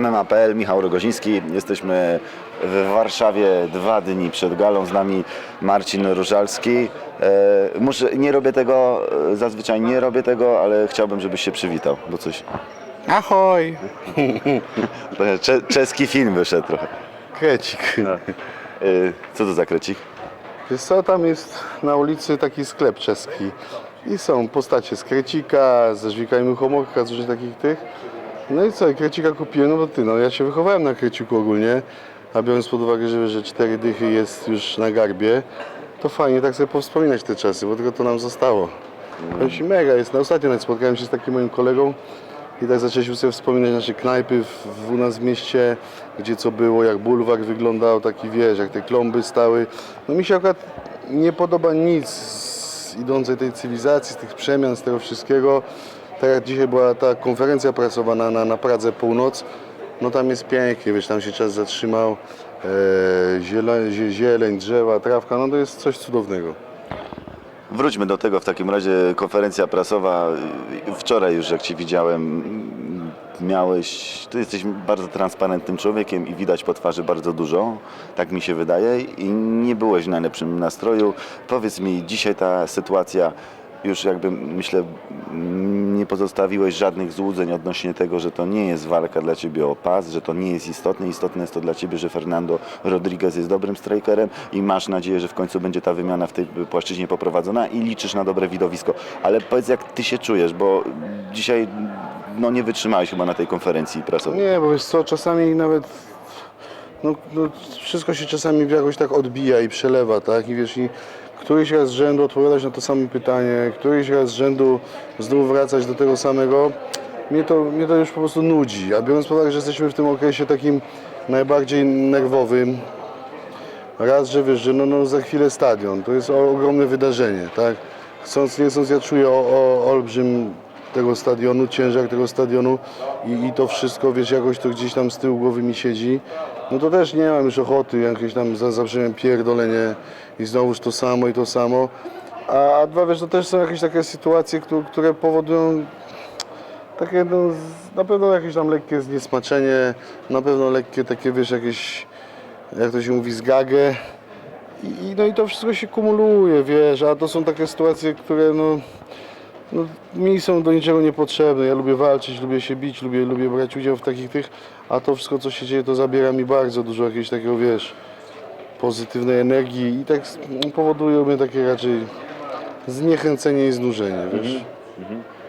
MMA.pl, Michał Rogoziński. Jesteśmy w Warszawie dwa dni przed galą. Z nami Marcin Różalski. E, muszę, nie robię tego, e, zazwyczaj nie robię tego, ale chciałbym, żebyś się przywitał, bo coś... Ahoj! Cze, czeski film wyszedł trochę. Krecik. E, co to za krecik? Wiesz co, tam jest na ulicy taki sklep czeski. I są postacie z Krecika, ze Żwikajmy Homorka, z różnych takich tych. No i co, Krecika kupiłem, no bo ty, no ja się wychowałem na Kreciku ogólnie. A biorąc pod uwagę, że, że cztery dychy jest już na garbie, to fajnie tak sobie powspominać te czasy, bo tylko to nam zostało. No i mega jest. No, ostatnio nawet spotkałem się z takim moim kolegą i tak zaczęliśmy sobie wspominać nasze knajpy w, w, u nas w mieście, gdzie co było, jak bulwar wyglądał, taki wiesz, jak te klomby stały. No mi się akurat nie podoba nic z idącej tej cywilizacji, z tych przemian, z tego wszystkiego. Tak jak dzisiaj była ta konferencja prasowa na, na, na Pradze Północ, no tam jest pięknie, wiesz, tam się czas zatrzymał, e, zieleń, zie- zieleń, drzewa, trawka, no to jest coś cudownego. Wróćmy do tego w takim razie. Konferencja prasowa. y, Wczoraj już jak Cię widziałem, y, miałeś. Ty jesteś bardzo transparentnym człowiekiem i widać po twarzy bardzo dużo. Tak mi się wydaje. I nie byłeś w najlepszym nastroju. Powiedz mi, dzisiaj ta sytuacja. Już jakby myślę, pozostawiłeś żadnych złudzeń odnośnie tego, że to nie jest walka dla Ciebie o pas, że to nie jest istotne. Istotne jest to dla Ciebie, że Fernando Rodriguez jest dobrym strikerem i masz nadzieję, że w końcu będzie ta wymiana w tej płaszczyźnie poprowadzona i liczysz na dobre widowisko. Ale powiedz, jak Ty się czujesz, bo dzisiaj no, nie wytrzymałeś chyba na tej konferencji prasowej. Nie, bo wiesz co, czasami nawet no, no, wszystko się czasami jakoś tak odbija i przelewa, tak? I wiesz, i któryś raz z rzędu odpowiadać na to samo pytanie, któryś raz z rzędu znów wracać do tego samego, mnie to, mnie to już po prostu nudzi. A biorąc pod uwagę, że jesteśmy w tym okresie takim najbardziej nerwowym, raz, że wiesz, że no, no za chwilę stadion, to jest ogromne wydarzenie, tak? Chcąc, nie chcąc, ja czuję o, o olbrzym tego stadionu, ciężar tego stadionu i, i to wszystko, wiesz, jakoś to gdzieś tam z tyłu głowy mi siedzi, no to też nie mam już ochoty, jakieś tam za, miałem pierdolenie i znowuż to samo i to samo. A, a dwa, wiesz, to też są jakieś takie sytuacje, które, które powodują takie, no, na pewno jakieś tam lekkie zniesmaczenie, na pewno lekkie takie, wiesz, jakieś, jak to się mówi, zgagę. I, i- no i to wszystko się kumuluje, wiesz, a to są takie sytuacje, które no, no, mi są do niczego niepotrzebne. Ja lubię walczyć, lubię się bić, lubię, lubię brać udział w takich tych, a to wszystko, co się dzieje, to zabiera mi bardzo dużo jakiegoś takiego, wiesz, pozytywnej energii i tak powoduje mnie takie raczej zniechęcenie i znużenie, wiesz.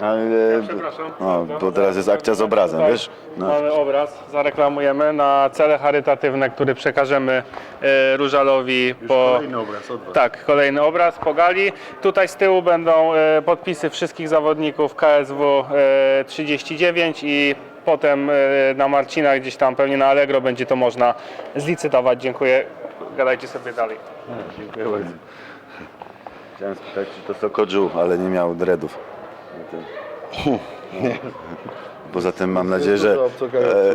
Ale, Przepraszam. o, bo teraz jest akcja z obrazem, Tutaj wiesz? No. Mamy obraz, zareklamujemy na cele charytatywne, który przekażemy e, Różalowi po... obraz od Tak, kolejny obraz po gali. Tutaj z tyłu będą e, podpisy wszystkich zawodników KSW e, 39 i potem e, na Marcina gdzieś tam pewnie na Allegro będzie to można zlicytować. Dziękuję. Gadajcie sobie dalej. Dziękuję bardzo. Chciałem spytać, czy to Sokodżu, ale nie miał dreadów. Poza tym mam nadzieję, że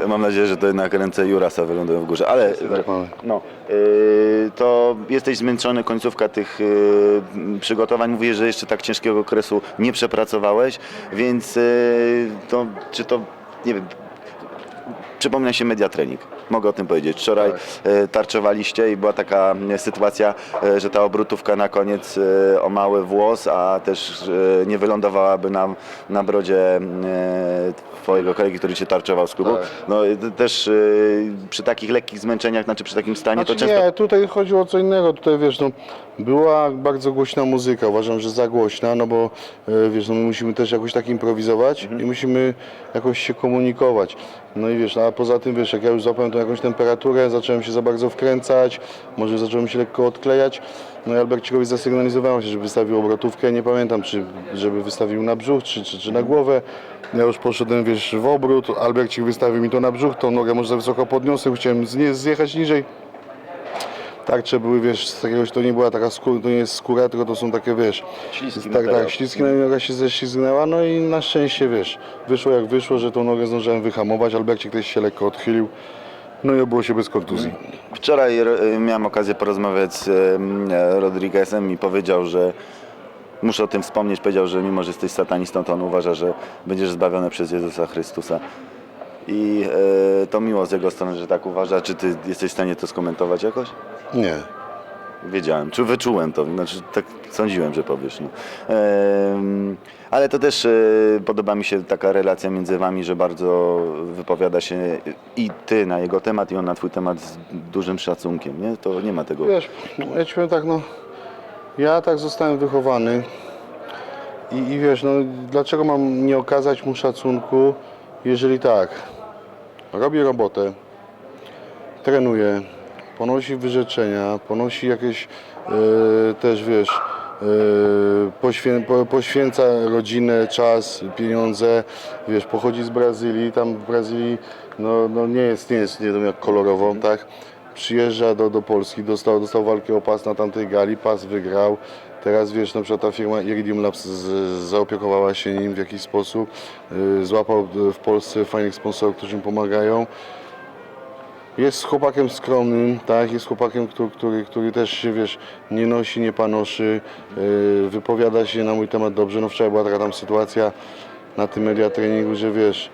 e, mam nadzieję, że to jednak ręce Jurasa wylądują w górze. Ale tak mamy. no, e, to jesteś zmęczony końcówka tych e, przygotowań. Mówię, że jeszcze tak ciężkiego okresu nie przepracowałeś, więc e, to czy to nie wiem. Przypomina się media trening. Mogę o tym powiedzieć. Wczoraj e, tarczowaliście i była taka e, sytuacja, e, że ta obrotówka na koniec o mały włos, a też nie wylądowałaby na, na brodzie twojego kolegi, który cię tarczował z klubu. Tak. No też przy takich lekkich zmęczeniach, znaczy przy takim stanie, Znaczy to często... Nie, tutaj chodziło o co innego. Tutaj wiesz, no, była bardzo głośna muzyka. Uważam, że za głośna, no bo wiesz, no, my musimy też jakoś tak improwizować i musimy jakoś się komunikować. No i wiesz, no, a poza tym wiesz, jak ja już złapałem tą jakąś temperaturę, zacząłem się za bardzo wkręcać, może zacząłem się lekko odklejać. No i Albercikowi zasygnalizowałem się, żeby wystawił obrotówkę. Nie pamiętam, czy żeby wystawił na brzuch, czy, czy, czy na głowę. Ja już poszedłem, wiesz, w obrót. Albercik wystawił mi to na brzuch, tą nogę może za wysoko podniosę, chciałem zjechać niżej. Tarcze były, wiesz, z jakiegoś, to nie była taka skóra, to nie jest skóra, tylko to są takie, wiesz, Śliski tak, materiał. tak, śliski, no i noga się ześlizgnęła, no i na szczęście, wiesz, wyszło jak wyszło, że tą nogę zdążyłem wyhamować, Albercik też się lekko odchylił, no i obyło się bez kontuzji. Wczoraj e, miałem okazję porozmawiać z e, Rodriguezem i powiedział, że muszę o tym wspomnieć, powiedział, że mimo, że jesteś satanistą, to on uważa, że będziesz zbawiony przez Jezusa Chrystusa. I e, to miło z jego strony, że tak uważa. Czy ty jesteś w stanie to skomentować jakoś? Nie. Wiedziałem, czy wyczułem to, znaczy tak sądziłem, że powiesz. No. Ehm, ale to też e, podoba mi się taka relacja między wami, że bardzo wypowiada się i ty na jego temat, i on na twój temat z dużym szacunkiem, nie? To nie ma tego. Wiesz, ja ci powiem tak, no, ja tak zostałem wychowany i, i wiesz, no, dlaczego mam nie okazać mu szacunku, jeżeli tak, robi robotę, trenuje, ponosi wyrzeczenia, ponosi jakieś e, też, wiesz, e, poświę, po, poświęca rodzinę, czas, pieniądze, wiesz, pochodzi z Brazylii, tam w Brazylii no, no nie jest, nie jest, nie wiem jak kolorowo, tak, przyjeżdża do, do Polski, dostał, dostał walkę o pas na tamtej gali, pas wygrał, teraz wiesz, na przykład ta firma Iridium Labs z, zaopiekowała się nim w jakiś sposób, y, złapał w Polsce fajnych sponsorów, którzy mu pomagają, jest chłopakiem skromnym, tak, jest chłopakiem, który, który, który też się, wiesz, nie nosi, nie panoszy, yy, wypowiada się na mój temat dobrze. No wczoraj była taka tam sytuacja na tym media treningu, że wiesz,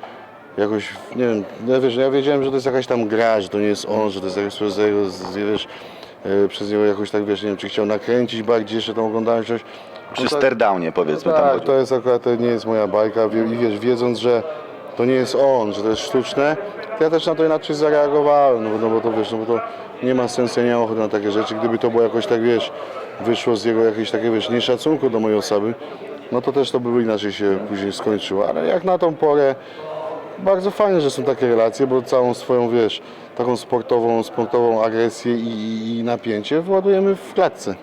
jakoś, nie wiem, ja, wiesz, ja wiedziałem, że to jest jakaś tam gra, że to nie jest on, że to jest z- wiesz, przez niego jakoś tak, wiesz, nie wiem, czy chciał nakręcić bardziej jeszcze tą oglądalność. Przy No tak- sterdownie powiedzmy tam tak, to jest akurat to nie jest moja bajka. I wiesz, wiedząc, że to nie jest on, że to jest sztuczne, to ja też na to inaczej zareagowałem, no bo, no bo to wiesz, no bo to nie ma sensu, ja nie mam ochoty na takie rzeczy, gdyby to było jakoś tak, wiesz, wyszło z jego jakiegoś takiego, wiesz, nieszacunku do mojej osoby, no to też to by inaczej się później skończyło, ale jak na tą porę, bardzo fajnie, że są takie relacje, bo całą swoją, wiesz, taką sportową, sportową agresję i, i, napięcie władujemy w klatce.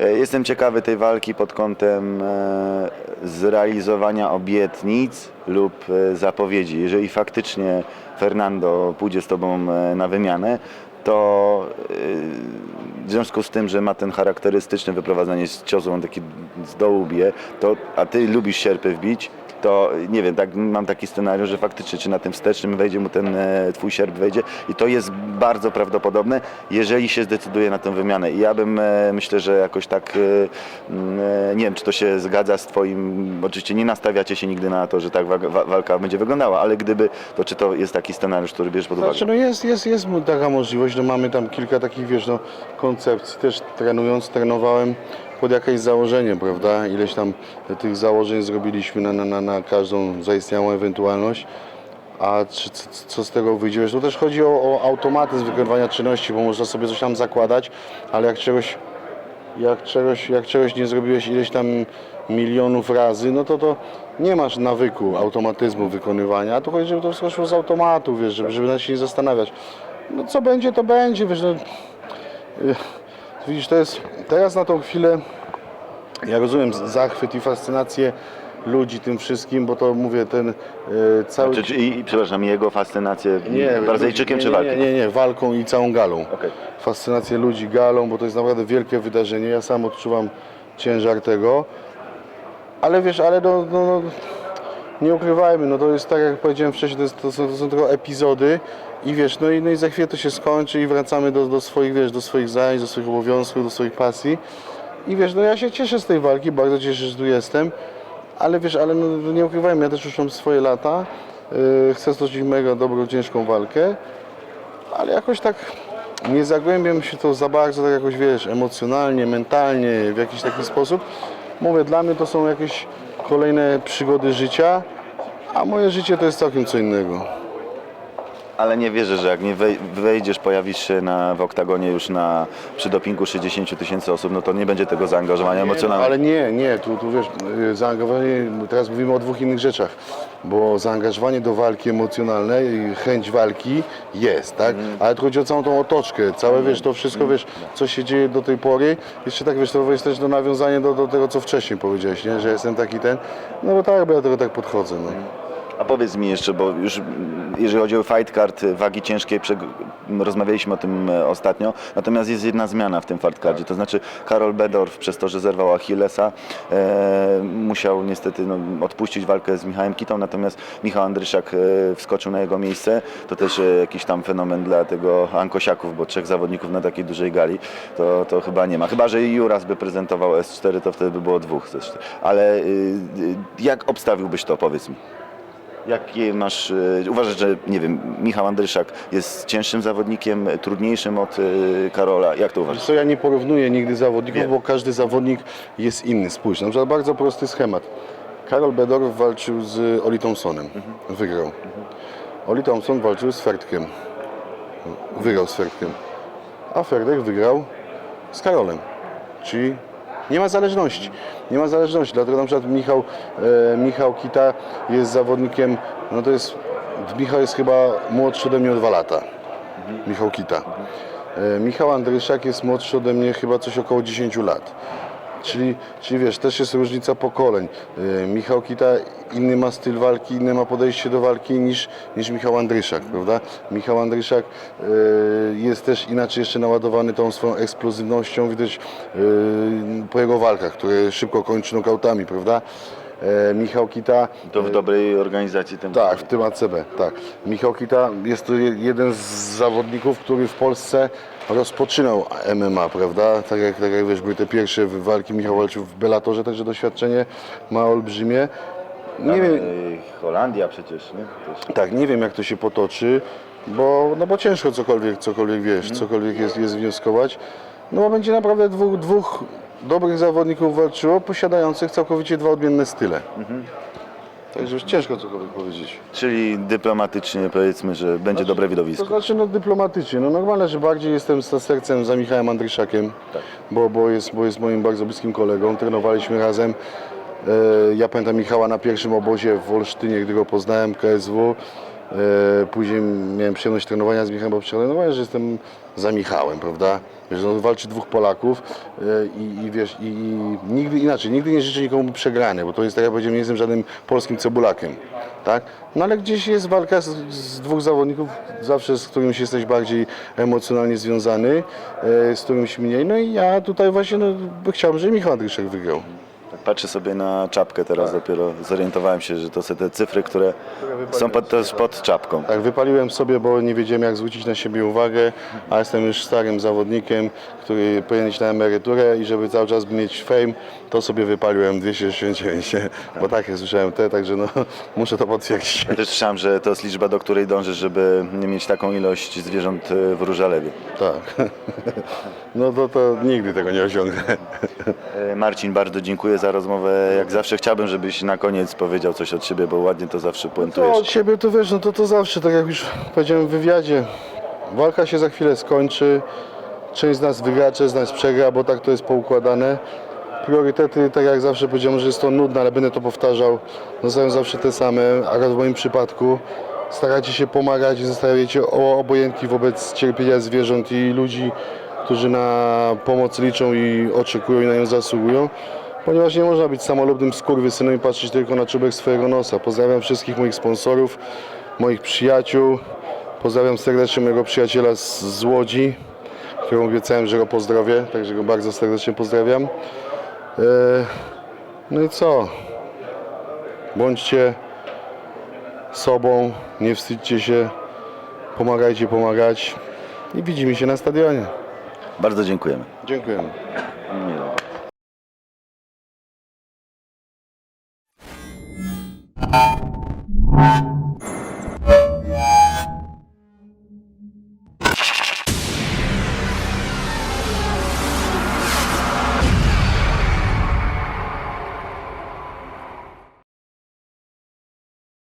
E, Jestem ciekawy tej walki pod kątem e, zrealizowania obietnic lub e, zapowiedzi. Jeżeli faktycznie Fernando pójdzie z Tobą na wymianę, to w związku z tym, że ma ten charakterystyczny wyprowadzanie z ciosu, on taki z dołu bije, to, a Ty lubisz sierpy wbić, to nie wiem, tak, mam taki scenariusz, że faktycznie czy na tym wstecznym wejdzie mu ten e, twój sierp wejdzie i to jest bardzo prawdopodobne, jeżeli się zdecyduje na tę wymianę. I ja bym e, myślę, że jakoś tak e, mm, nie wiem, czy to się zgadza z twoim, oczywiście nie nastawiacie się nigdy na to, że tak wa- wa- walka będzie wyglądała, ale gdyby, to czy to jest taki scenariusz, który bierzesz pod uwagę? Znaczy, no jest, jest, jest taka możliwość, no mamy tam kilka takich, wiesz, no, koncepcji. Też trenując, trenowałem pod jakieś założenie, prawda? Ileś tam tych założeń zrobiliśmy na, na, na, każdą zaistniałą ewentualność. A czy, co, z tego wyjdzie? Wiesz, to też chodzi o, o automatyzm wykonywania czynności, bo można sobie coś tam zakładać, ale jak czegoś jak czegoś, jak czegoś nie zrobiłeś ileś tam milionów razy, no to to nie masz nawyku, automatyzmu wykonywania, a tu chodzi, żeby to wszystko szło z automatu, wiesz, żeby, żeby się nie zastanawiać. No co będzie, to będzie, wiesz, no, widzisz, to jest, teraz na tą chwilę, ja rozumiem zachwyt i fascynację ludzi tym wszystkim, bo to mówię, ten y, cały... Czy, czy, i, przepraszam, jego fascynację Brazylijczykiem nie, czy nie, walką? Nie, nie, nie, walką i całą galą. Okej. Fascynację ludzi galą, bo to jest naprawdę wielkie wydarzenie. Ja sam odczuwam ciężar tego. Ale wiesz, ale no, no, no, nie ukrywajmy, no to jest tak jak powiedziałem wcześniej, to, jest, to, są, to są tylko epizody i wiesz, no i, no i za chwilę to się skończy i wracamy do, do swoich, wiesz, do swoich zajęć, do swoich obowiązków, do swoich pasji. I wiesz, no ja się cieszę z tej walki, bardzo cieszę, że tu jestem, ale wiesz, ale no, nie ukrywajmy, ja też już mam swoje lata, yy, chcę stoczyć mega dobrą, ciężką walkę, ale jakoś tak nie zagłębiam się to za bardzo, tak jakoś wiesz, emocjonalnie, mentalnie, w jakiś taki sposób. Mówię, dla mnie to są jakieś kolejne przygody życia, a moje życie to jest całkiem co innego. Ale nie wierzę, że jak nie wej- wejdziesz, pojawisz się na, w oktagonie już na, przy dopingu 60 tysięcy osób, no to nie będzie tego zaangażowania emocjonalnego. Ale nie, nie, tu, tu wiesz, y, zaangażowanie, teraz mówimy o dwóch innych rzeczach, bo zaangażowanie do walki emocjonalne i chęć walki jest, tak? Ale tu chodzi o całą tą otoczkę, całe, wiesz, to wszystko, wiesz, co się dzieje do tej pory. Jeszcze tak, wiesz, to jest też do nawiązanie do, do tego, co wcześniej powiedziałeś, nie? Że jestem taki ten, no bo tak, bo ja do tego tak podchodzę, no. A powiedz mi jeszcze, bo już jeżeli chodzi o fight card, y, wagi ciężkiej, rozmawialiśmy o tym e, ostatnio, natomiast jest jedna zmiana w tym fight cardzie, to znaczy Karol Bedorf przez to, że zerwał Achillesa, e, musiał niestety no, odpuścić walkę z Michałem Kitą, natomiast Michał Andryszak e, wskoczył na jego miejsce, to też e, jakiś tam fenomen dla tego Ankosiaków, bo trzech zawodników na takiej dużej gali, to, to chyba nie ma. Chyba, że Juras by prezentował S4, to wtedy by było dwóch. Ale y, y, jak obstawiłbyś to, powiedz mi? Jakie masz, e, uważasz, że nie wiem, Michał Andryszak jest cięższym zawodnikiem, trudniejszym od e, Karola? Jak to uważasz? Co ja nie porównuję nigdy zawodników, Wiem. bo każdy zawodnik jest inny. Spójrz, na przykład bardzo prosty schemat. Karol Bedorf walczył z Oli Thompsonem. Wygrał. Oli Thompson walczył z Fertkiem. Wygrał z Fertkiem. A Ferdek wygrał z Karolem. Czyli nie ma zależności. Nie ma zależności. Dlatego na przykład Michał, e, Michał Kita jest zawodnikiem, no to jest, Michał jest chyba młodszy ode mnie o dwa lata. Michał Kita. E, Michał Andryszak jest młodszy ode mnie chyba coś około 10 lat. Czyli, czyli wiesz, też jest różnica pokoleń. E, Michał Kita inny ma styl walki, inne ma podejście do walki niż, niż Michał Andryszak, prawda? Michał Andryszak e, jest też inaczej jeszcze naładowany tą swoją eksplozywnością, widać e, po jego walkach, które szybko kończy nokautami, prawda? E, Michał Kita To w dobrej organizacji ten tak, w tym ACB, tak. Michał Kita jest to je- jeden z zawodników, który w Polsce rozpoczynał MMA, prawda? Tak jak, tak jak wiesz, były te pierwsze walki, Michał walczył w Bellatorze, także doświadczenie ma olbrzymie. Nie wiem, E, Holandia przecież, nie? Też. tak, nie wiem jak to się potoczy, bo, no bo ciężko cokolwiek, cokolwiek wiesz, cokolwiek jest, jest wnioskować. No bo będzie naprawdę dwóch, dwóch dobrych zawodników walczyło, posiadających całkowicie dwa odmienne style. Także już ciężko cokolwiek powiedzieć. Czyli dyplomatycznie powiedzmy, że będzie dobre To widowisko. znaczy no dyplomatycznie. No normalne, że bardziej jestem z sercem za Michałem Andryszakiem, bo, bo, jest, bo jest moim bardzo bliskim kolegą. Trenowaliśmy razem. E, Ja pamiętam Michała na pierwszym obozie w Olsztynie, gdy go poznałem, KSW. E, Później miałem przyjemność trenowania z Michałem, bo przetrenowałem, że jestem za Michałem, prawda? Wiesz, no, walczy dwóch Polaków e, i, i wiesz, i, i nigdy inaczej, nigdy nie życzę nikomu przegrany, bo to jest tak jak powiedziałem, nie jestem żadnym polskim cebulakiem, tak? No ale gdzieś jest walka z, z dwóch zawodników, zawsze z którymś jesteś bardziej emocjonalnie związany, e, z którymś mniej, no i ja tutaj właśnie no, chciałbym, żeby Michał Andryszek wygrał. Tak Patrzę sobie na czapkę teraz dopiero zorientowałem się, że to są te cyfry, które są pod, też pod czapką. Tak, wypaliłem sobie, bo nie wiedziałem jak zwrócić na siebie uwagę, a jestem już starym zawodnikiem, który powinien iść na emeryturę i żeby cały czas mieć fame, to sobie wypaliłem 269, bo takie słyszałem te, także no muszę to potwierdzić. Ja też słyszałem, że to jest liczba, do której dążysz, żeby mieć taką ilość zwierząt e, w Różalewie. Tak. No to, to nigdy tego nie osiągnę. E, Marcin, bardzo dziękuję za rozmowę. Jak zawsze chciałbym, żebyś na koniec powiedział coś od siebie, bo ładnie to zawsze To puentujesz. od siebie to wiesz, no to to zawsze, tak jak już powiedziałem w wywiadzie, walka się za chwilę skończy, część z nas wygra, część z nas przegra, bo tak to jest poukładane. Priorytety, tak jak zawsze powiedziałem, że jest to nudne, ale będę to powtarzał, zostają zawsze te same, a w moim przypadku staracie się pomagać i zostawiacie obojętni wobec cierpienia zwierząt i ludzi, którzy na pomoc liczą i oczekują i na nią zasługują. Ponieważ nie można być samolubnym skurwysynem i patrzeć tylko na czubek swojego nosa. Pozdrawiam wszystkich moich sponsorów, moich przyjaciół. Pozdrawiam serdecznie mojego przyjaciela z, z Łodzi, któremu obiecałem, że go pozdrowię, także go bardzo serdecznie pozdrawiam. E, no i co? Bądźcie sobą, nie wstydźcie się, pomagajcie pomagać i widzimy się na stadionie. Bardzo dziękujemy. Dziękujemy.